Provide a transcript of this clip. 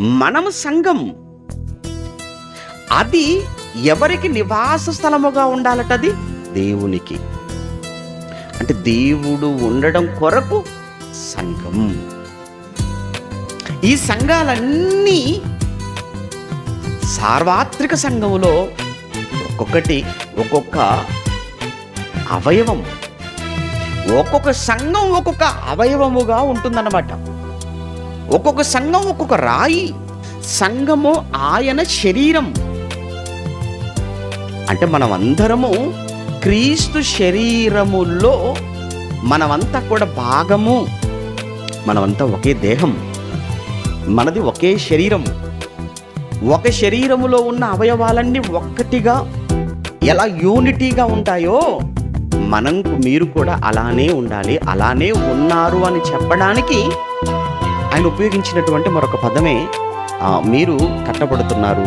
మనం సంఘం. అది ఎవరికి నివాస స్థలముగా ఉండాలటది? దేవునికి. అంటే దేవుడు ఉండడం కొరకు సంఘం. ఈ సంఘాలన్నీ సార్వత్రిక సంఘములో ఒక్కొక్కటి ఒక్కొక్క అవయవం. ఒక్కొక్క సంఘం ఒక్కొక్క అవయవముగా ఉంటుందన్నమాట. ఒక్కొక్క సంఘం ఒక్కొక్క రాయి. సంఘము ఆయన శరీరం. అంటే మనం అందరము క్రీస్తు శరీరములో మనమంతా కూడా భాగము. మనమంతా ఒకే దేహం. మనది ఒకే శరీరం. ఒక శరీరములో ఉన్న అవయవాలన్నీ ఒక్కటిగా ఎలా యూనిటీగా ఉంటాయో మనం మీరు కూడా అలానే ఉండాలి. అలానే ఉన్నారు అని చెప్పడానికి ఆయన ఉపయోగించినటువంటి మరొక పదమే ఆ, మీరు కట్టబడుతున్నారు.